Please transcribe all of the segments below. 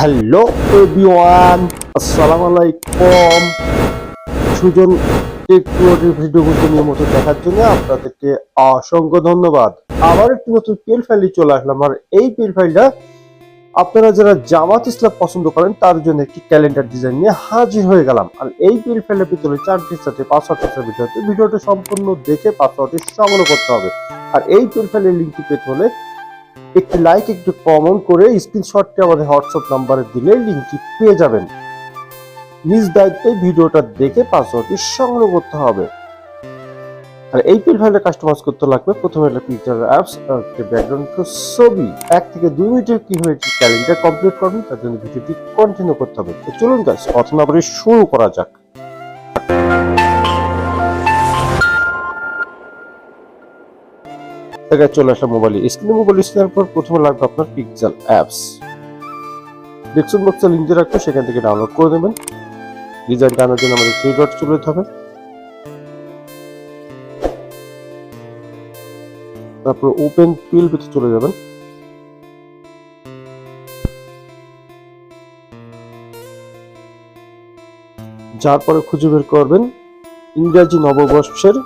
Hello everyone আসসালামু আলাইকুম সুজন টেকনোলজির ভিডিওগুলো নিয়মিত দেখার জন্য আপনাদেরকে অসংখ্য ধন্যবাদ। আবার একটি নতুন পিএল ফাইলে চলে আসলাম। আর এই পিএল ফাইলটা আপনারা যারা জামাত ইসলাম পছন্দ করেন, তার জন্য একটি ক্যালেন্ডার ডিজাইন নিয়ে হাজির হয়ে গেলাম। আর এই পিএল ফাইলের ভিতরে চারটির সাথে পাসওয়ার্ডের সাথে ভিডিও আছে ভিডিওটা সম্পূর্ণ দেখে পাসওয়ার্ডটি সংগ্রহ করতে হবে। আর এই পিএল ফাইলের লিঙ্কটি পেতে হলে একটি লাইক একটু কমেন্ট করে স্ক্রিনশটটি আমাদের হোয়াটসঅ্যাপ নাম্বারে দিলে লিঙ্কটি পেয়ে যাবেন। নিজ দায়িত্বে ভিডিওটা দেখে পাসওয়ার্ডটি সংগ্রহ করতে হবে। আর এই পিল ফাইলটা কাস্টমাইজ করতে লাগবে, প্রথমে একটা পিকচার অ্যাপস একটা ব্যাকগ্রাউন্ড ছবি। এক থেকে দুই মিনিটের কীভাবে ক্যালেন্ডার কমপ্লিট করবেন, তার জন্য ভিডিওটি কন্টিনিউ করতে হবে। চলুন গাছ কথা শুরু করা যাক। জায়গায় চলে আসলাম মোবাইল স্ক্রিনে মোবাইল স্ক্রিনের পর প্রথমে লাগবে আপনার পিক্সেল অ্যাপস ডিসক্রিপশন বক্সে লিঙ্ক দিয়ে রাখব সেখান থেকে ডাউনলোড করে নেবেন ডিজাইনটা আনার জন্য আমাদের থ্রি ডট চলে যেতে হবে। তারপর ওপেন পিল ভিতরে চলে যাবেন। যার পরে খুঁজে বের করবেন ইংরাজি নববর্ষের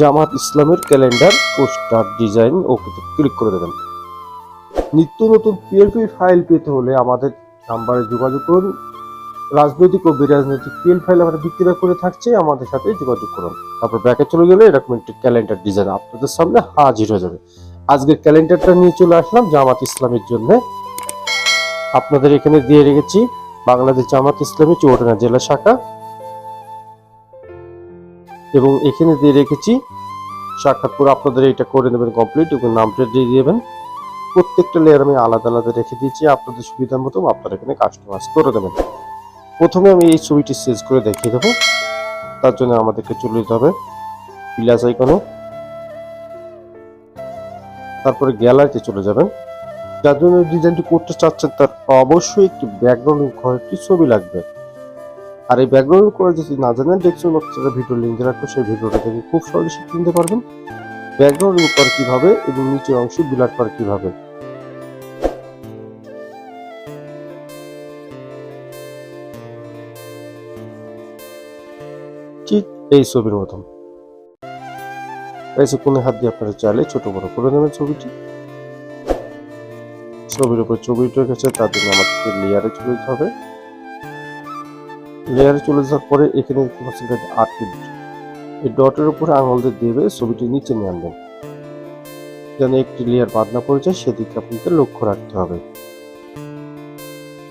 জামাত ইসলামের calendar, poster, design okay click করে দেবেন। নিত্য নতুন পিএলপি ফাইল পেতে হলে আমাদের নাম্বারে যোগাযোগ করুন। রাজনৈতিক ও বিরাজনৈতিক পিএল ফাইল আমরা বিক্রয় করে থাকছে, আমাদের সাথে যোগাযোগ করুন। তারপর ব্যাকে চলে গেলে এরকম একটি ক্যালেন্ডার ডিজাইন আপনাদের সামনে হাজির হয়ে যাবে। আজকের ক্যালেন্ডারটা নিয়ে চলে আসলাম জামাত ইসলামের জন্য। আপনাদের এখানে দিয়ে রেখেছি বাংলাদেশ জামাত ইসলামী চৌরানা জেলা শাখা। এবং এখানে দিয়ে রেখেছি সাক্ষাৎ করে আপনাদের এটা করে নেবেন কমপ্লিট এবং নামটা দিয়ে দেবেন। প্রত্যেকটা লেয়ার আমি আলাদা আলাদা রেখে দিয়েছি, আপনাদের সুবিধা মতো আপনারা এখানে কাস্টমাইজ করে দেবেন। প্রথমে আমি এই ছবিটি সেজ করে দেখিয়ে দেবো। তার জন্য আমাদেরকে চলে যেতে হবে প্লাস আইকনে তারপরে গ্যালারিতে চলে যাবেন। যার জন্য ডিজাইনটি করতে চাচ্ছেন তার অবশ্যই একটি ব্যাকগ্রাউন্ড একটি ছবি লাগবে। আর এই ব্যাকগ্রাউন্ড করে যদি না জানেন ডেক্সন বক্সের ভিডিও লিঙ্ক রাখব, সেই ভিডিওটা থেকে খুব সহজে শিখে নিতে পারবেন। ব্যাকগ্রাউন্ড উপর কীভাবে এবং নিচের অংশে বিলাট করা কীভাবে। ঠিক এই ছবির মতন। এই কোনে হাত দিয়ে আপনারা চাইলে ছোট বড় করে নেবেন ছবিটি। ছবির উপর ছবি উঠে গেছে, তার জন্য আমাদেরকে লেয়ারে চলে যেতে হবে। লেয়ারে চলে যাওয়ার পরে এখানে দেখতে পাচ্ছেন আট মিনিট এই ডটের উপরে আঙুল দিয়ে দেবে ছবিটি নিচে নিয়ে আনবেন। যেন একটি লেয়ার বাদ না পড়ে যায় সেদিকে আপনাকে লক্ষ্য রাখতে হবে।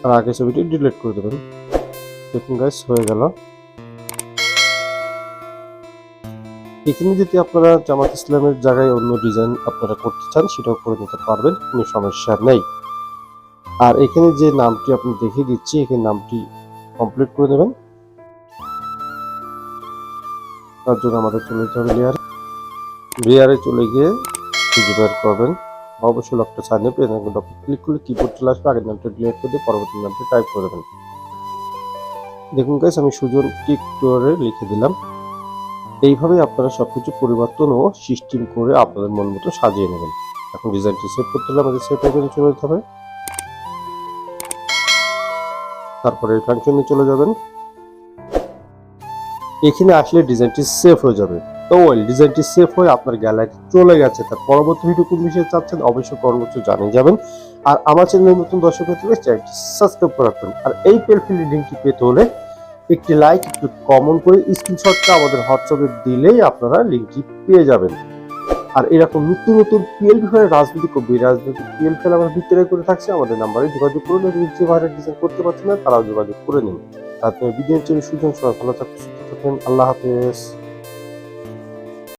আর আগে ছবিটি ডিলিট করে দেবেন। দেখুন গাইস হয়ে গেল। এখানে যদি আপনারা জামাত ইসলামের জায়গায় অন্য ডিজাইন আপনারা করতে চান, সেটাও করে নিতে পারবেন, কোনো সমস্যা নেই। আর এখানে যে নামটি আপনি দেখিয়ে দিচ্ছি, এখানে নামটি কমপ্লিট করে দেবেন। তার জন্য আমাদের চলে যেতে হবে লেয়ারে লেয়ারে চলে গিয়ে খুঁজে বের করবেন। অবশ্যই লকটা সাইনে পেয়ে থাকবেন। ক্লিক করলে কিবোর্ড চলে আসবে। আগের নামটা ডিলিট করে দিয়ে পরবর্তী নামটা টাইপ করে দেবেন। দেখুন গাইস আমি সুজন টিকটোরে লিখে দিলাম। এইভাবে আপনারা সবকিছু পরিবর্তন ও সিস্টেম করে আপনাদের মন মতো সাজিয়ে নেবেন। এখন ডিজাইনটি সেভ করতে হলে আমাদের সেভ আইকনে চলে যেতে হবে। তারপরে ফাংশনে চলে যাবেন। এখানে আসলে ডিজাইনটি সেভ হয়ে যাবে। তো ওয়েল ডিজাইনটি সেভ হয়ে আপনার গ্যালারি চলে গেছে। তার পরবর্তী ভিডিও কোন বিষয়ে চাচ্ছেন অবশ্যই পরবর্তী জানিয়ে যাবেন। আর আমার চ্যানেলের নতুন দর্শক হতে চ্যানেলটি সাবস্ক্রাইব করে রাখবেন। আর এই পেলফিল লিঙ্কটি পেতে হলে একটি লাইক একটু কমন করে স্ক্রিনশটটা আমাদের হোয়াটসঅ্যাপে দিলেই আপনারা লিঙ্কটি পেয়ে যাবেন। আর এরকম নতুন নতুন পিএল বিষয়ে রাজনৈতিক কবি রাজনীতি পিএল ফেল আমরা ভিতরে করে থাকছে। আমাদের নাম্বারে যোগাযোগ করুন এবং যে ভাইরাস ডিজাইন করতে পারছেন না, তারাও যোগাযোগ করে নিন। তারপরে বিদিনের জন্য সুজন সবাই ভালো আল্লাহ হাফেজ।